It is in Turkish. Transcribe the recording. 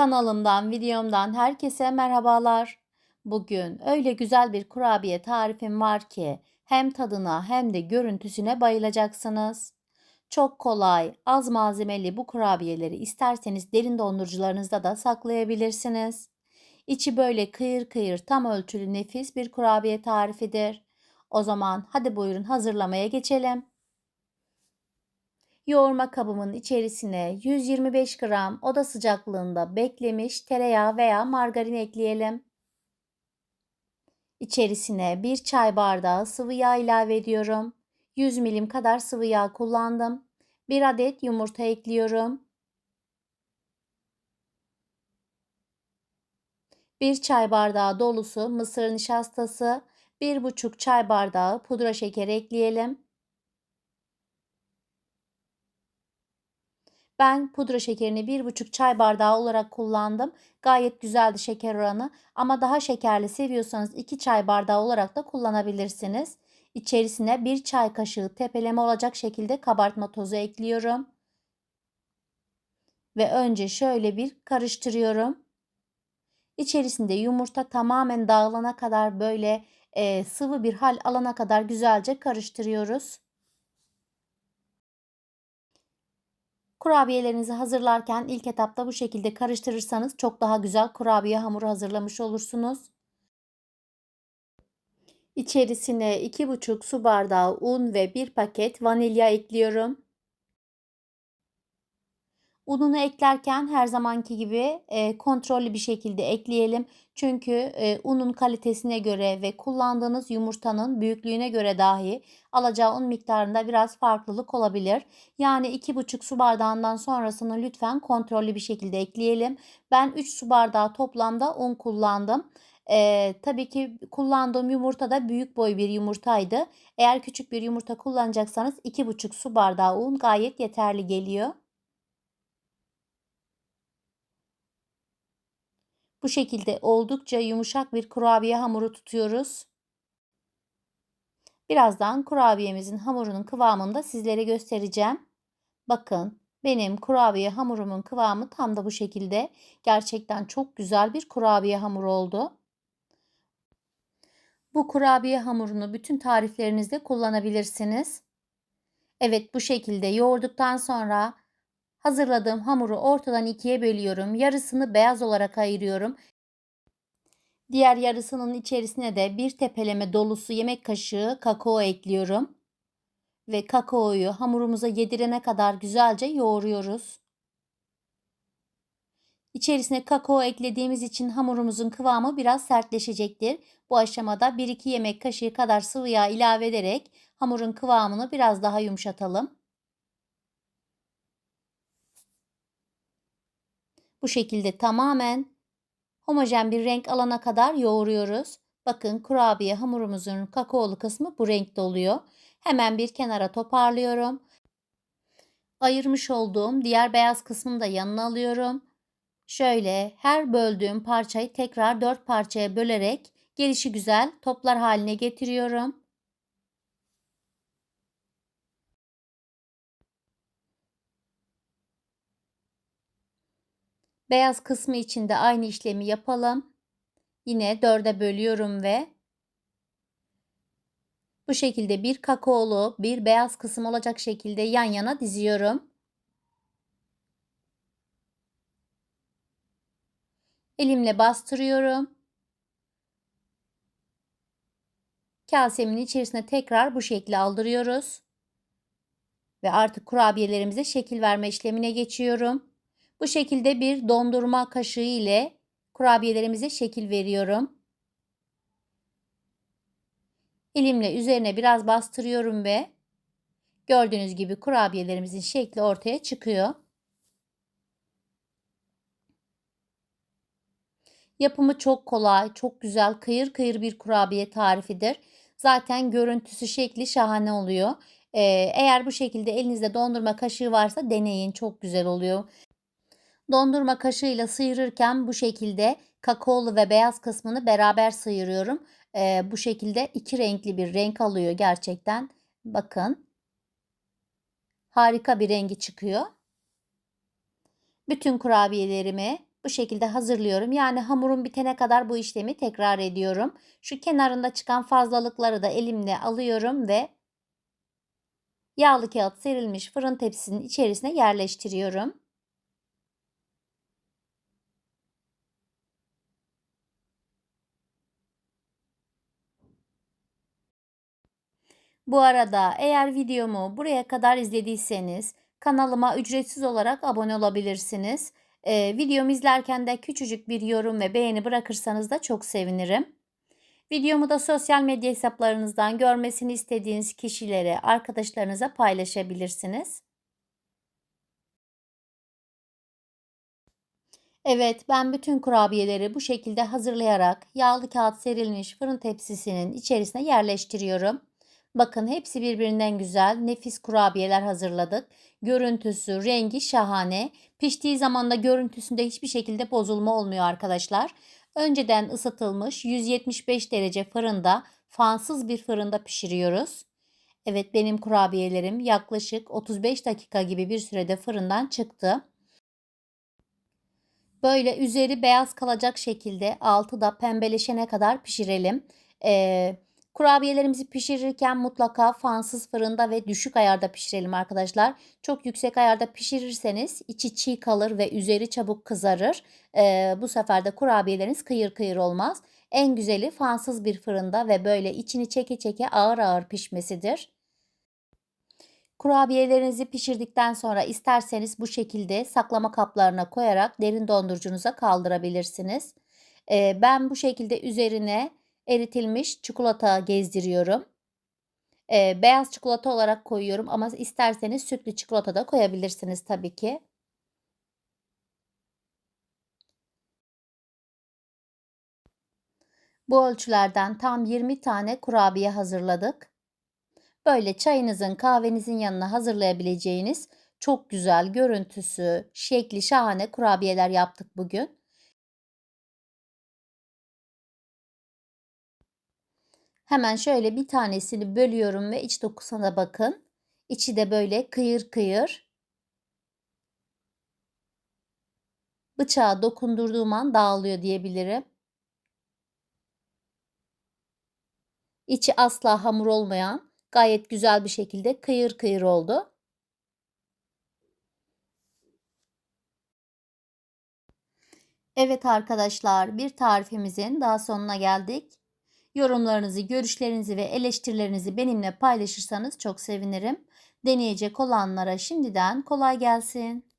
Kanalımdan, videomdan herkese merhabalar. Bugün öyle güzel bir kurabiye tarifim var ki hem tadına hem de görüntüsüne bayılacaksınız. Çok kolay, az malzemeli bu kurabiyeleri isterseniz derin dondurucularınızda da saklayabilirsiniz. İçi böyle kıyır kıyır tam ölçülü nefis bir kurabiye tarifidir. O zaman hadi buyurun hazırlamaya geçelim. Yoğurma kabımın içerisine 125 gram oda sıcaklığında beklemiş tereyağı veya margarin ekleyelim. İçerisine 1 çay bardağı sıvı yağ ilave ediyorum. 100 milim kadar sıvı yağ kullandım. 1 adet yumurta ekliyorum. 1 çay bardağı dolusu mısır nişastası, 1,5 çay bardağı pudra şekeri ekleyelim. Ben pudra şekerini 1,5 çay bardağı olarak kullandım. Gayet güzeldi şeker oranı ama daha şekerli seviyorsanız 2 çay bardağı olarak da kullanabilirsiniz. İçerisine 1 çay kaşığı tepeleme olacak şekilde kabartma tozu ekliyorum. Ve önce şöyle bir karıştırıyorum. İçerisinde yumurta tamamen dağılana kadar böyle e, sıvı bir hal alana kadar güzelce karıştırıyoruz. Kurabiyelerinizi hazırlarken ilk etapta bu şekilde karıştırırsanız çok daha güzel kurabiye hamuru hazırlamış olursunuz. İçerisine 2,5 su bardağı un ve 1 paket vanilya ekliyorum. Ununu eklerken her zamanki gibi e, kontrollü bir şekilde ekleyelim. Çünkü e, unun kalitesine göre ve kullandığınız yumurtanın büyüklüğüne göre dahi alacağı un miktarında biraz farklılık olabilir. Yani 2,5 su bardağından sonrasını lütfen kontrollü bir şekilde ekleyelim. Ben 3 su bardağı toplamda un kullandım. Ee, tabii ki kullandığım yumurta da büyük boy bir yumurtaydı. Eğer küçük bir yumurta kullanacaksanız 2,5 su bardağı un gayet yeterli geliyor. Bu şekilde oldukça yumuşak bir kurabiye hamuru tutuyoruz. Birazdan kurabiyemizin hamurunun kıvamını da sizlere göstereceğim. Bakın benim kurabiye hamurumun kıvamı tam da bu şekilde. Gerçekten çok güzel bir kurabiye hamuru oldu. Bu kurabiye hamurunu bütün tariflerinizde kullanabilirsiniz. Evet bu şekilde yoğurduktan sonra Hazırladığım hamuru ortadan ikiye bölüyorum. Yarısını beyaz olarak ayırıyorum. Diğer yarısının içerisine de bir tepeleme dolusu yemek kaşığı kakao ekliyorum. Ve kakaoyu hamurumuza yedirene kadar güzelce yoğuruyoruz. İçerisine kakao eklediğimiz için hamurumuzun kıvamı biraz sertleşecektir. Bu aşamada 1-2 yemek kaşığı kadar sıvı yağ ilave ederek hamurun kıvamını biraz daha yumuşatalım. Bu şekilde tamamen homojen bir renk alana kadar yoğuruyoruz. Bakın kurabiye hamurumuzun kakaolu kısmı bu renkte oluyor. Hemen bir kenara toparlıyorum. Ayırmış olduğum diğer beyaz kısmını da yanına alıyorum. Şöyle her böldüğüm parçayı tekrar dört parçaya bölerek gelişi güzel toplar haline getiriyorum. Beyaz kısmı için de aynı işlemi yapalım. Yine dörde bölüyorum ve bu şekilde bir kakaolu, bir beyaz kısım olacak şekilde yan yana diziyorum. Elimle bastırıyorum. Kasemin içerisine tekrar bu şekli aldırıyoruz. Ve artık kurabiyelerimize şekil verme işlemine geçiyorum. Bu şekilde bir dondurma kaşığı ile kurabiyelerimize şekil veriyorum. Elimle üzerine biraz bastırıyorum ve gördüğünüz gibi kurabiyelerimizin şekli ortaya çıkıyor. Yapımı çok kolay, çok güzel, kıyır kıyır bir kurabiye tarifidir. Zaten görüntüsü, şekli şahane oluyor. Ee, eğer bu şekilde elinizde dondurma kaşığı varsa deneyin. Çok güzel oluyor. Dondurma kaşığıyla sıyırırken bu şekilde kakaolu ve beyaz kısmını beraber sıyırıyorum. Ee, bu şekilde iki renkli bir renk alıyor gerçekten. Bakın. Harika bir rengi çıkıyor. Bütün kurabiyelerimi Bu şekilde hazırlıyorum. Yani hamurum bitene kadar bu işlemi tekrar ediyorum. Şu kenarında çıkan fazlalıkları da elimle alıyorum ve yağlı kağıt serilmiş fırın tepsisinin içerisine yerleştiriyorum. Bu arada eğer videomu buraya kadar izlediyseniz kanalıma ücretsiz olarak abone olabilirsiniz. Ee, videomu izlerken de küçücük bir yorum ve beğeni bırakırsanız da çok sevinirim. Videomu da sosyal medya hesaplarınızdan görmesini istediğiniz kişilere, arkadaşlarınıza paylaşabilirsiniz. Evet, ben bütün kurabiyeleri bu şekilde hazırlayarak yağlı kağıt serilmiş fırın tepsisinin içerisine yerleştiriyorum. Bakın hepsi birbirinden güzel, nefis kurabiyeler hazırladık. Görüntüsü, rengi şahane. Piştiği zaman da görüntüsünde hiçbir şekilde bozulma olmuyor arkadaşlar. Önceden ısıtılmış 175 derece fırında, fansız bir fırında pişiriyoruz. Evet benim kurabiyelerim yaklaşık 35 dakika gibi bir sürede fırından çıktı. Böyle üzeri beyaz kalacak şekilde altı da pembeleşene kadar pişirelim. Ee, kurabiyelerimizi pişirirken mutlaka fansız fırında ve düşük ayarda pişirelim arkadaşlar. Çok yüksek ayarda pişirirseniz içi çiğ kalır ve üzeri çabuk kızarır. Ee, bu sefer de kurabiyeleriniz kıyır kıyır olmaz. En güzeli fansız bir fırında ve böyle içini çeke çeke ağır ağır pişmesidir. Kurabiyelerinizi pişirdikten sonra isterseniz bu şekilde saklama kaplarına koyarak derin dondurucunuza kaldırabilirsiniz. Ee, ben bu şekilde üzerine eritilmiş çikolata gezdiriyorum. Ee, beyaz çikolata olarak koyuyorum ama isterseniz sütlü çikolata da koyabilirsiniz tabii ki. Bu ölçülerden tam 20 tane kurabiye hazırladık. Böyle çayınızın, kahvenizin yanına hazırlayabileceğiniz çok güzel görüntüsü, şekli şahane kurabiyeler yaptık bugün. Hemen şöyle bir tanesini bölüyorum ve iç dokusuna bakın. İçi de böyle kıyır kıyır. Bıçağa dokundurduğum an dağılıyor diyebilirim. İçi asla hamur olmayan Gayet güzel bir şekilde kıyır kıyır oldu. Evet arkadaşlar bir tarifimizin daha sonuna geldik. Yorumlarınızı, görüşlerinizi ve eleştirilerinizi benimle paylaşırsanız çok sevinirim. Deneyecek olanlara şimdiden kolay gelsin.